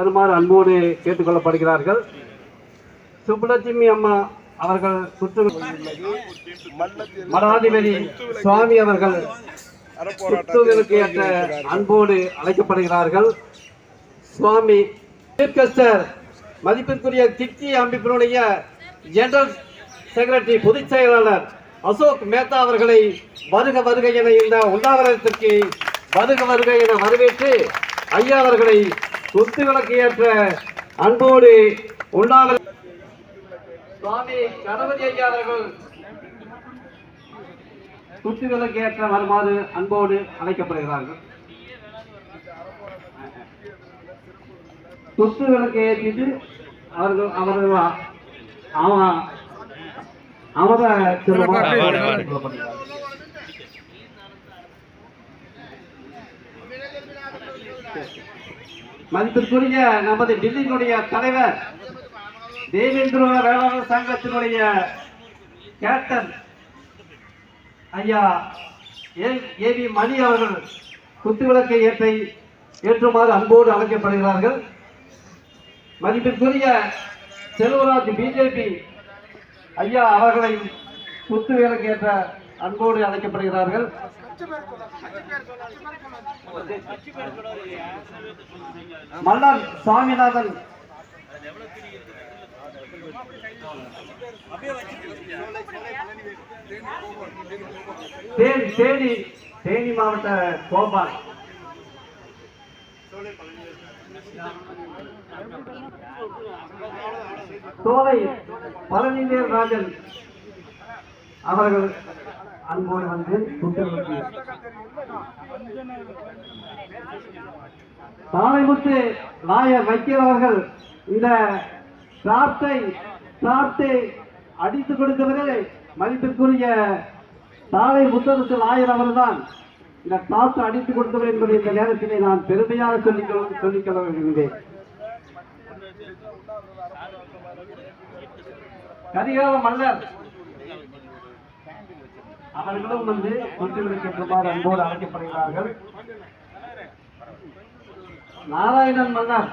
வருமாறு அன்போடு கேட்டுக்கொள்ளப்படுகிறார்கள். சுப்புலட்சுமி அம்மா அவர்கள் சுற்று மடாதிபதி சுவாமி அவர்கள் சுற்றுகளுக்கு ஏற்ற அன்போடு அழைக்கப்படுகிறார்கள். சுவாமி மதிப்பிற்குரிய கிட்சி அமைப்பினுடைய ஜெனரல் செக்ரட்டரி பொதுச் செயலாளர் அசோக் மேத்தா அவர்களை வருக வருக என இந்த உண்ணாவிரதத்திற்கு வருக வருக என வரவேற்று ஐயா அவர்களை குத்து விளக்கு ஏற்ற அன்போடு உண்ணாவிர சுவாமி கணபதி ஐயா அவர்கள் குத்து விளக்கு ஏற்ற வருமாறு அன்போடு அழைக்கப்படுகிறார்கள் குத்து விளக்கு ஏற்றிட்டு அவர்கள் அவர்கள் அவன் அவர மதிப்பிற்குரிய நமது டில்லியினுடைய தலைவர் தேவேந்திர வேளாண் சங்கத்தினுடைய கேப்டன் ஐயா ஏ ஏவி மணி அவர்கள் குத்துவிளக்கை ஏற்றை ஏற்றுமாறு அன்போடு அழைக்கப்படுகிறார்கள். மதிப்பிற்குரிய செல்வராஜ் பிஜேபி ஐயா அவர்களை குத்து விளக்கு ஏற்ற அன்போடு அழைக்கப்படுகிறார்கள். மல்லன் சுவாமிநாதன் தேனி தேனி தேனி மாவட்ட கோபால். தோலை பழனிவேல் ராஜன் அவர்கள் அன்போடு வந்து குற்றங்களுக்கு சாலைமுத்து நாயர் வைக்கிறவர்கள் அவர்கள் இந்த சாத்தை சாத்தை அடித்து கொடுத்தவரே மதிப்பிற்குரிய சாலை முத்தரசு நாயர் அவர்தான் இந்த சாத்து அடித்து கொடுத்தவர் என்பதை இந்த நேரத்திலே நான் பெருமையாக சொல்லிக் சொல்லிக்கொள்ள விரும்புகிறேன். கரிகால மன்னர் அவர்களும் வந்து கொண்டிருக்கின்றமாறு அன்போடு அழைக்கப்படுகிறார்கள். நாராயணன் மன்னர்.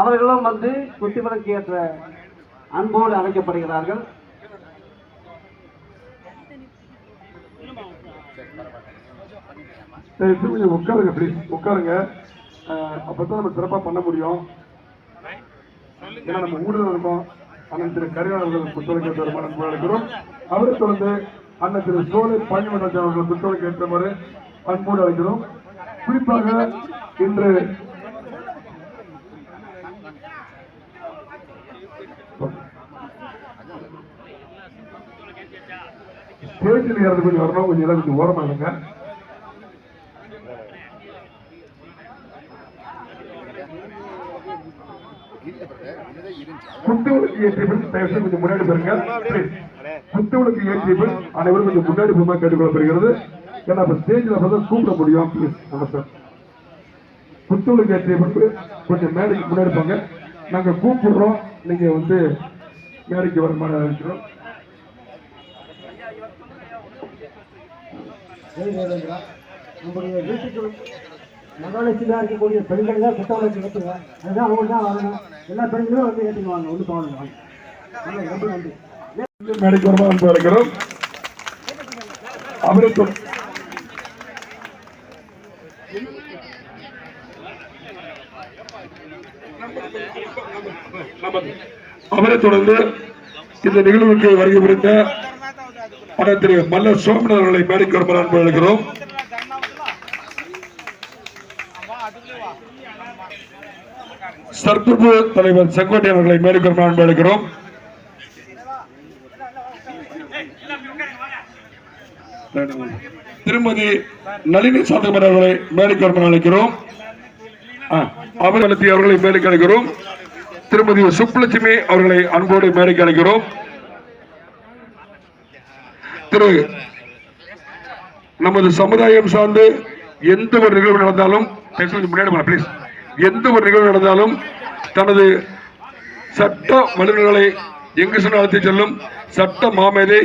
அவர்களும் வந்து குத்திவிளக்கு ஏற்ற அன்போடு அழைக்கப்படுகிறார்கள். சரி திரும்பி உட்காருங்க ப்ளீஸ் உட்காருங்க. அப்போ அப்பதான் நம்ம சிறப்பா பண்ண முடியும். ஏன்னா நம்ம ஊரில் இருக்கோம். அண்ணன் திரு கரிகாலர்கள் புத்தகம் வருமான அன்பு அழைக்கிறோம் அவரை தொடர்ந்து அண்ணன் திரு சோலை பழனிமன்றாஜ் அவர்கள் புத்தகம் ஏற்றமாறு அன்போடு அழைக்கிறோம். குறிப்பாக இன்று தேர்தல் ஏறது கொஞ்சம் வரணும் கொஞ்சம் இடம் கொஞ்சம் ஓரமா குத்துவிளக்கு ஏற்றிய பின் கொஞ்சம் முன்னாடி போயிருங்க Please. குத்துவிளக்கு ஏற்றிய அனைவரும் கொஞ்சம் முன்னாடி போகுமா கேட்டுக்கொள்ளப்படுகிறது. ஏன்னா அப்ப ஸ்டேஜில் பார்த்தா கூப்பிட முடியும். ப்ளீஸ் நமஸ்கார். குத்துவிளக்கு ஏற்றிய பின்பு கொஞ்சம் மேடைக்கு முன்னாடி போங்க. நாங்கள் கூப்பிடுறோம். நீங்க வந்து மேடைக்கு வருமான இருக்கிறோம் நம்முடைய வீட்டுக்கு மகாலட்சுமியாக இருக்கக்கூடிய பெண்கள் தான் புத்தகம் ஏற்றுங்க அதுதான் அவங்க தான் வரணும். எல்லா பெண்களும் வந்து ஏற்றுக்குவாங்க. ஒன்று தோணுங்க ரொம்ப நன்றி. மேடைக்கு வருமா அன்பு அழைக்கிறோம் அவரை அவரை தொடர்ந்து இந்த நிகழ்வுக்கு வருகை புரிந்த அண்ணன் திரு மல்லர் சோமன் மேடைக்கு வருமாறு அன்பு அழைக்கிறோம். சர்பு தலைவர் செங்கோட்டை அவர்களை மேற்கொள்ள அன்பு அளிக்கிறோம். திருமதி நளினி சாந்தகுமார் அவர்களை மேடைக்கு அழைக்கிறோம் ஆ, அமர்வலத்தி அவர்களை மேடைக்கு அழைக்கிறோம் திருமதி சுப்புலட்சுமி அவர்களை அன்போடு மேடைக்கு அழைக்கிறோம் திரு நமது சமுதாயம் சார்ந்து எந்த ஒரு நிகழ்வு நடந்தாலும் முன்னாடி ப்ளீஸ் எந்த ஒரு நிகழ்வு நடந்தாலும் தனது சட்ட வல்லுநர்களை எங்கு சென்று செல்லும் சட்ட மாமேதை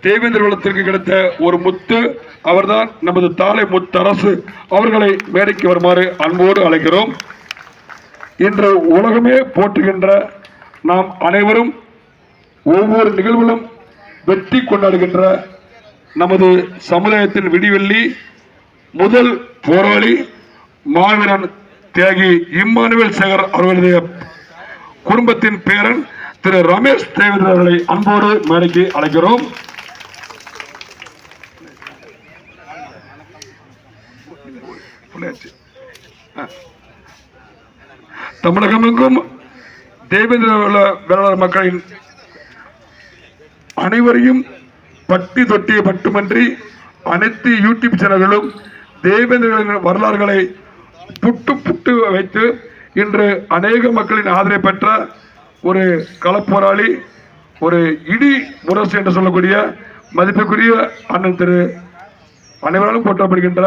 தேவேந்திர குலத்திற்கு கிடைத்த ஒரு முத்து அவர்தான் நமது தாலை முத்தரசு அவர்களை மேடைக்கு வருமாறு அன்போடு அழைக்கிறோம். இன்று உலகமே போற்றுகின்ற நாம் அனைவரும் ஒவ்வொரு நிகழ்விலும் வெற்றி கொண்டாடுகின்ற நமது சமுதாயத்தின் விடிவெள்ளி முதல் போராளி மாவீரன் தியாகி இம்மானுவேல் சேகர் அவர்களுடைய குடும்பத்தின் பேரன் திரு ரமேஷ் தேவேந்திர அவர்களை அன்போடு மேடைக்கு அழைக்கிறோம். தமிழகமெங்கும் தேவேந்திர வேள- வேளாளர் மக்களின் அனைவரையும் பட்டி தொட்டிய மட்டுமன்றி அனைத்து யூடியூப் சேனல்களும் தேவேந்திரர்களின் வரலாறுகளை புட்டு புட்டு வைத்து இன்று அநேக மக்களின் ஆதரவை பெற்ற ஒரு களப்போராளி ஒரு இடி முரசு என்று சொல்லக்கூடிய மதிப்புக்குரிய அண்ணன் திரு அனைவராலும் போற்றப்படுகின்ற